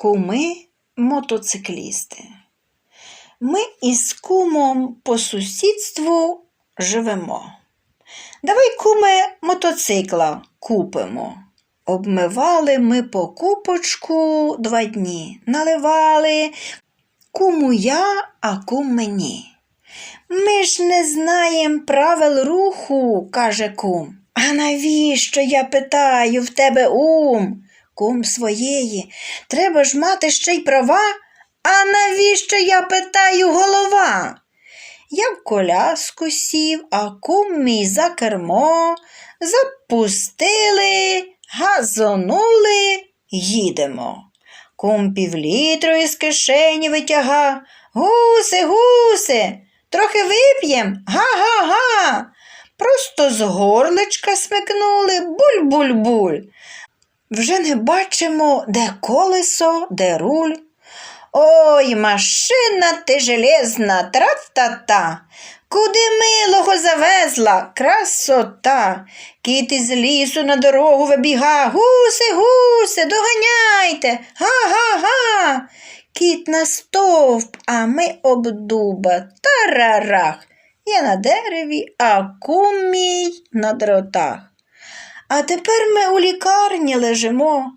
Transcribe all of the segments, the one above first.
Куми мотоциклісти. Ми із кумом по сусідству живемо. Давай, куме, мотоцикла купимо. Обмивали ми покупочку два дні, наливали куму я, а кум мені. Ми ж не знаєм правил руху, каже кум. А навіщо я питаю в тебе ум? Кум своєї. Треба ж мати ще й права. А навіщо я питаю голова? Я в коляску сів, а кум мій за кермо. Запустили, газонули, їдемо. Кум півлітру із кишені витяга. Гуси, гуси, трохи вип'єм, га-га-га. Просто з горличка смикнули буль-буль-буль. Вже не бачимо, де колесо, де руль. Ой, машина ти железна, тра-та-та. Куди милого завезла, красота. Кіт із лісу на дорогу вибіга. Гуси, гуси, доганяйте. Га-га-га. Кіт на стовп, а ми об дуба. Тарарах. Я на дереві, а кум мій на дротах. А тепер ми у лікарні лежимо.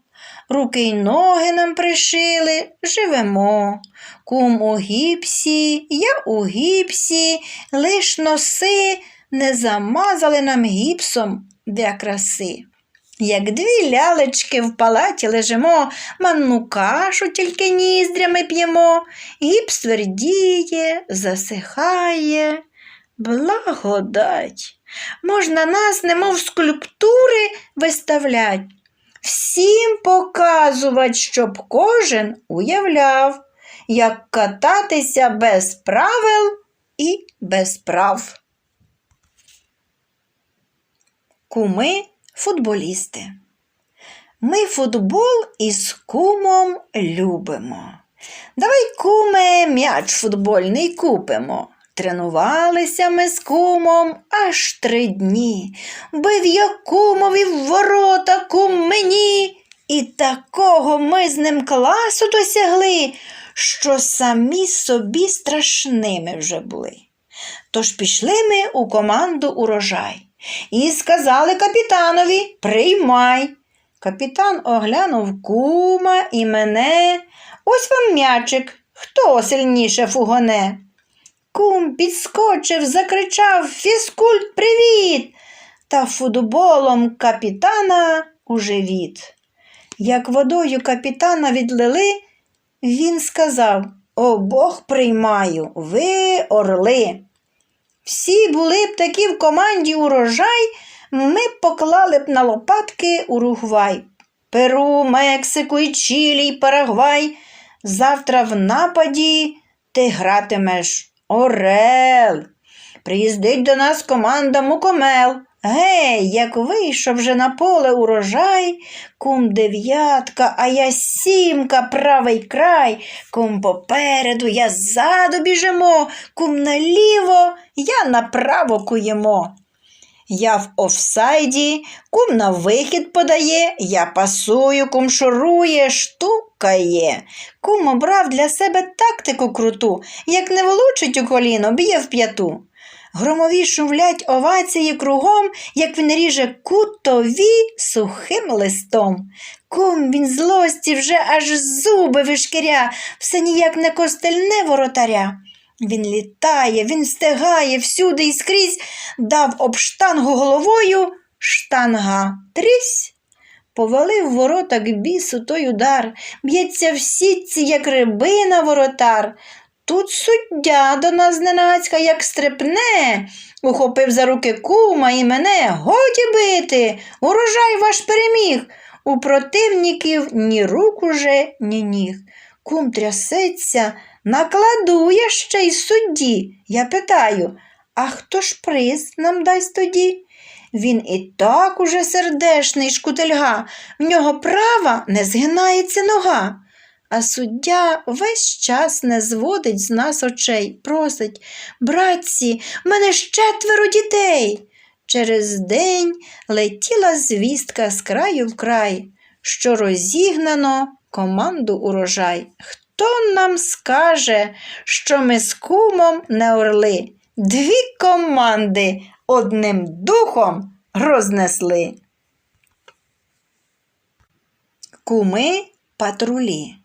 Руки й ноги нам пришили, живемо. Кум у гіпсі, я у гіпсі, лиш носи не замазали нам гіпсом для краси. Як дві лялечки в палаті лежимо, манну кашу тільки ніздрями п'ємо, гіпс твердіє, засихає. Благодать! Можна нас, немов скульптури, виставлять. Всім показувати, щоб кожен уявляв, як кататися без правил і без прав. Куми футболісти. Ми футбол із кумом любимо. Давай, куме, м'яч футбольний купимо. Тренувалися ми з кумом аж три дні. Бив я кумові в ворота кум мені. І такого ми з ним класу досягли, що самі собі страшними вже були. Тож пішли ми у команду урожай і сказали капітанові Приймай. Капітан оглянув кума і мене. Ось вам м'ячик, хто сильніше фугоне. Кум підскочив, закричав Фізкульт, привіт! Та футболом капітана у живіт. Як водою капітана відлили, він сказав Обох приймаю, ви орли. Всі були б такі в команді урожай, ми б поклали б на лопатки Уругвай, Перу, Мексику і Чилі, і Парагвай. Завтра в нападі ти гратимеш Орел. Приїздить до нас команда Мукомел. Гей, як вийшов вже на поле урожай, кум дев'ятка, а я сімка, правий край, кум попереду, я ззаду біжимо, кум наліво, я направо куємо. Я в офсайді, кум на вихід подає, я пасую, кум шурує, штукає. Кум обрав для себе тактику круту, як не влучить у коліно, б'є в п'яту. Громові шумлять овації кругом, як він ріже кутові сухим листом. Кум він злості вже аж зуби вишкіря, все ніяк не костельне воротаря. Він літає, він стигає всюди і скрізь, дав об штангу головою, штанга трісь. Повалив ворота к бісу той удар, б'ється в сітці, як рибина воротар. Тут суддя до нас зненацька, як стрипне, ухопив за руки кума і мене, годі бити, урожай ваш переміг. У противників ні рук уже, ні ніг. Кум трясеться, накладу я ще й судді. Я питаю, а хто ж приз нам дасть тоді? Він і так уже сердешний шкутельга, в нього права не згинається нога. А суддя весь час не зводить з нас очей, просить Братці, в мене ж четверо дітей. Через день летіла звістка з краю в край, що розігнано команду урожай. Хто нам скаже, що ми з кумом не орли? Дві команди одним духом рознесли. Куми патрулі.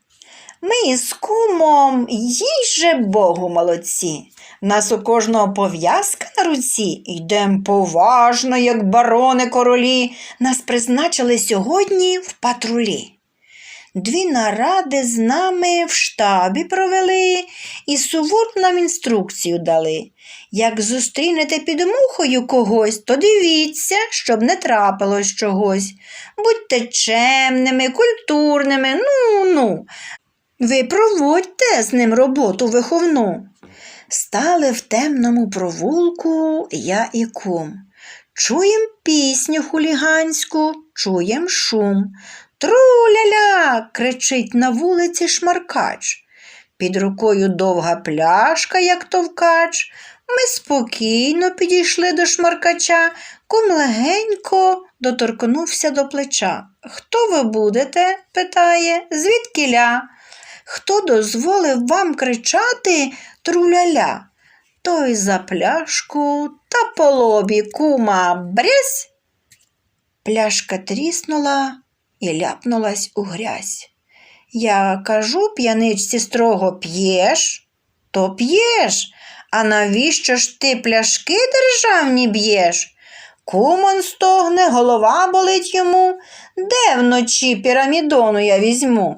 Ми із кумом їй же Богу молодці. Нас у кожного пов'язка на руці. Йдем поважно, як барони королі. Нас призначили сьогодні в патрулі. Дві наради з нами в штабі провели і сувору нам інструкцію дали. Як зустрінете під мухою когось, то дивіться, щоб не трапилось чогось. Будьте чемними, культурними, ну-ну. Ви проводьте з ним роботу виховну. Стали в темному провулку я і кум. Чуєм пісню хуліганську, чуєм шум. Тру-ля-ля, кричить на вулиці шмаркач. Під рукою довга пляшка, як товкач. Ми спокійно підійшли до шмаркача, кум легенько доторкнувся до плеча. Хто ви будете? питає, звідкіля? Хто дозволив вам кричати труляля? Той за пляшку та по лобі кума брязь. Пляшка тріснула і ляпнулась у грязь. Я кажу п'яничці строго п'єш, то п'єш. А навіщо ж ти пляшки державні б'єш? Кумон стогне, голова болить йому, де вночі пірамідону я візьму?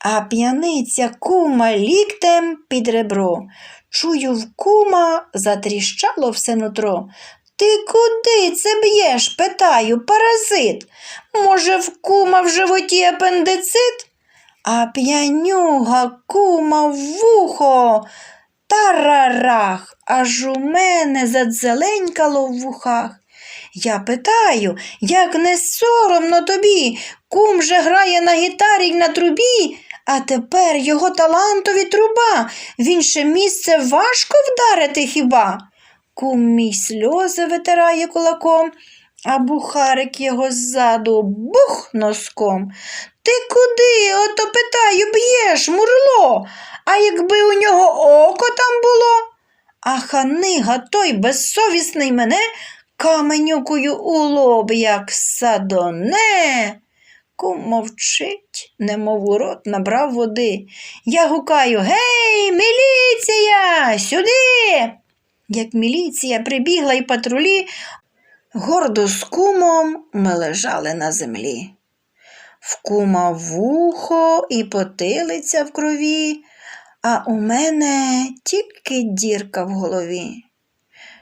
А п'яниця кума ліктем під ребро. Чую в кума затріщало все нутро. Ти куди це б'єш? питаю, паразит. Може, в кума в животі апендицит? А п'янюга кума в вухо. Тарарах, аж у мене задзеленькало в вухах. Я питаю, як не соромно тобі, кум же грає на гітарі й на трубі, а тепер його талантові труба, в інше місце важко вдарити хіба? Кум мій сльози витирає кулаком, а бухарик його ззаду бух носком. Ти куди, ото питаю, б'єш, мурло, а якби у нього око там було? А ханига той безсовісний мене каменюкою у лоб, як садоне. Кум мовчить, немов у рот набрав води. Я гукаю Гей, міліція, сюди. Як міліція прибігла і патрулі, гордо з кумом ми лежали на землі. В кума вухо і потилиця в крові, а у мене тільки дірка в голові.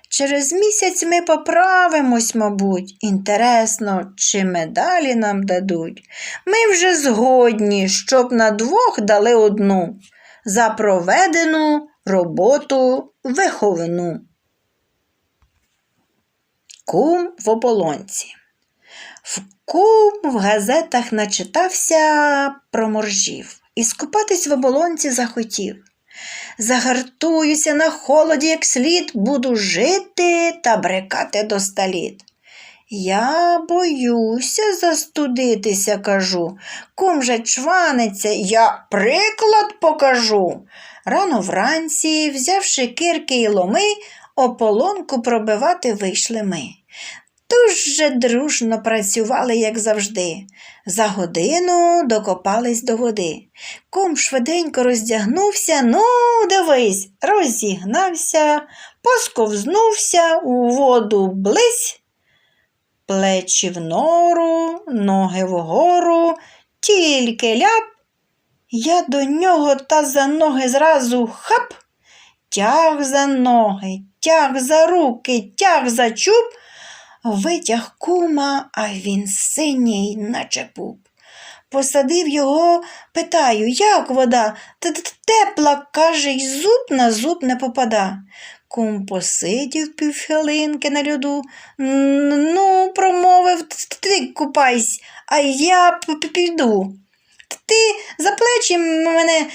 Через місяць ми поправимось, мабуть. Інтересно, чи медалі нам дадуть. Ми вже згодні, щоб на двох дали одну за проведену роботу виховну. Кум в ополонці. В кум в газетах начитався про моржів і скупатись в оболонці захотів. Загартуюся на холоді, як слід, буду жити та брекати до століт. Я боюся застудитися, кажу. Кум же чваниться, я приклад покажу. Рано вранці, взявши кирки й ломи, ополонку пробивати вийшли ми. Дуже дружно працювали, як завжди. За годину докопались до води. Кум швиденько роздягнувся, ну, дивись, розігнався, посковзнувся у воду близь, плечі в нору, ноги вгору, тільки ляп. Я до нього та за ноги зразу хап, тяг за ноги, тяг за руки, тяг за чуб. Витяг кума, а він синій, наче пуп. Посадив його, питаю, як вода? Т Тепла, каже, й зуб на зуб не попада. Кум посидів півхвилинки на льоду. Ну, промовив, «т- ти купайсь, а я піду. Ти за плечі мене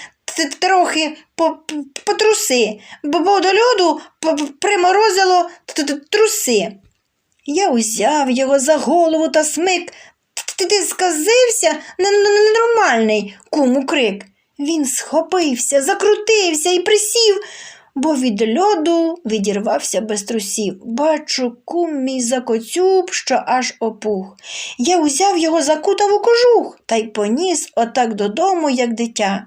трохи потруси, бо до льоду приморозило труси. Я узяв його за голову та смик. Ти, ти сказився, не- не- ненормальний, куму крик. Він схопився, закрутився і присів, бо від льоду відірвався без трусів. Бачу, кум мій закоцюб, що аж опух. Я узяв його закутав у кожух та й поніс отак додому, як дитя.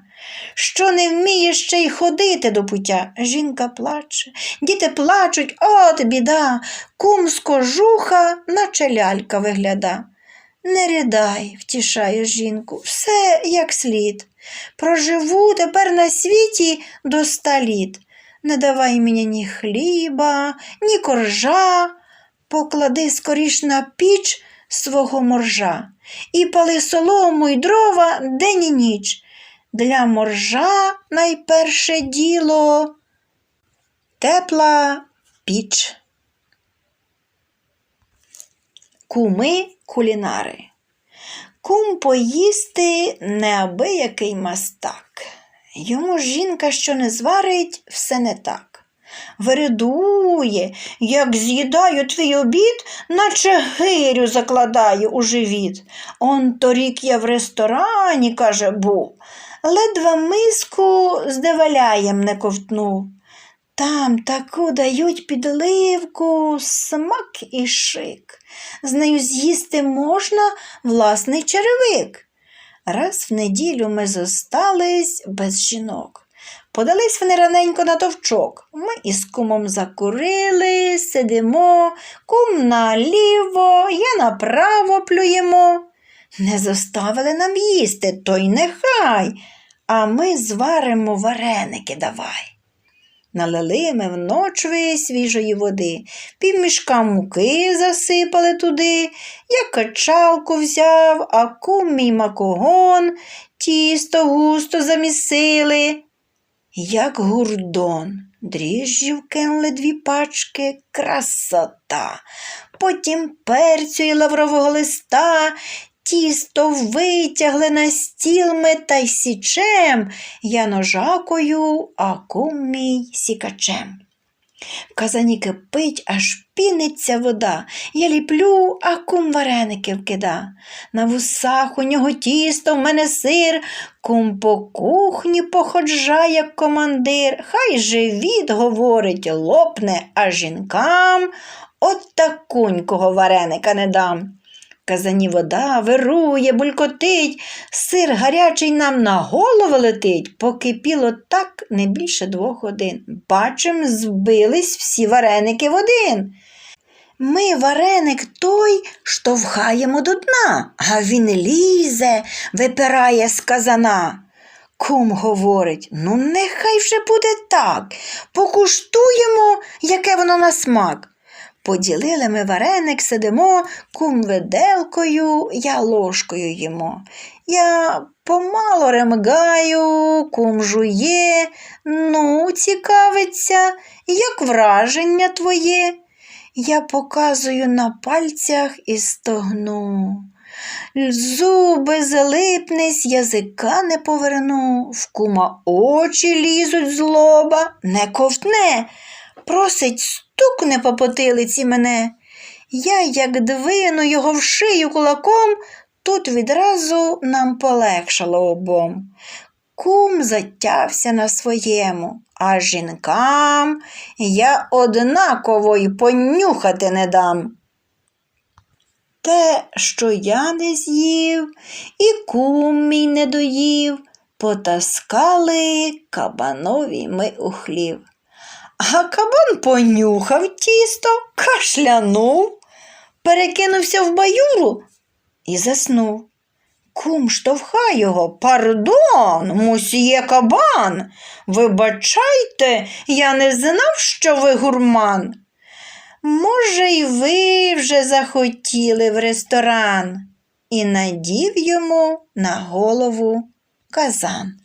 Що не вміє ще й ходити до пуття. Жінка плаче, діти плачуть, от біда, кум з кожуха, наче лялька вигляда. Не ридай, втішає жінку, все як слід. Проживу тепер на світі до ста літ. Не давай мені ні хліба, ні коржа, поклади скоріш на піч свого моржа і пали солому й дрова день і ніч. Для моржа найперше діло тепла піч. Куми кулінари. Кум поїсти неабиякий мастак. Йому жінка, що не зварить, все не так. Вередує, як з'їдаю твій обід, наче гирю закладаю у живіт. Он торік я в ресторані, каже, був, ледве миску з деваляєм не ковтнув. Там таку дають підливку, смак і шик. З нею з'їсти можна власний черевик. Раз в неділю ми зостались без жінок. Подались вони раненько на товчок. Ми із кумом закурили, сидимо, кум наліво, я направо плюємо. Не заставили нам їсти, то й нехай, а ми зваримо вареники давай. Налили ми в ночви свіжої води, півмішка муки засипали туди, я качалку взяв, а кум мій макогон, тісто густо замісили. Як гурдон, дріжджів кинули дві пачки, красота. Потім перцю і лаврового листа, тісто витягли на стіл ми та й січем, я ножакою, а кум мій сікачем. В казані кипить, аж піниться вода. Я ліплю, а кум вареники вкида. На вусах у нього тісто, в мене сир, кум по кухні походжа, як командир. Хай живіт, говорить, лопне, а жінкам от такунького вареника не дам. Казані вода вирує, булькотить, сир гарячий нам на голову летить, покипіло так не більше двох годин. Бачим, збились всі вареники в один. Ми вареник той штовхаємо до дна, а він лізе, випирає з казана. Кум говорить, ну нехай вже буде так. Покуштуємо, яке воно на смак. Поділили ми вареник, сидимо, кум виделкою, я ложкою їмо. Я помало ремгаю, кум жує, ну, цікавиться, як враження твоє. Я показую на пальцях і стогну. Зуби залипнись, язика не поверну, в кума очі лізуть з лоба, не ковтне, просить стукне по потилиці мене. Я, як двину його в шию кулаком, тут відразу нам полегшало обом. Кум затявся на своєму, а жінкам я однаково й понюхати не дам. Те, що я не з'їв, і кум мій не доїв, потаскали кабанові ми у хлів. А кабан понюхав тісто, кашлянув, перекинувся в баюру і заснув. Кум штовхає його. Пардон, мусіє кабан. Вибачайте, я не знав, що ви гурман. Може, й ви вже захотіли в ресторан, і надів йому на голову казан.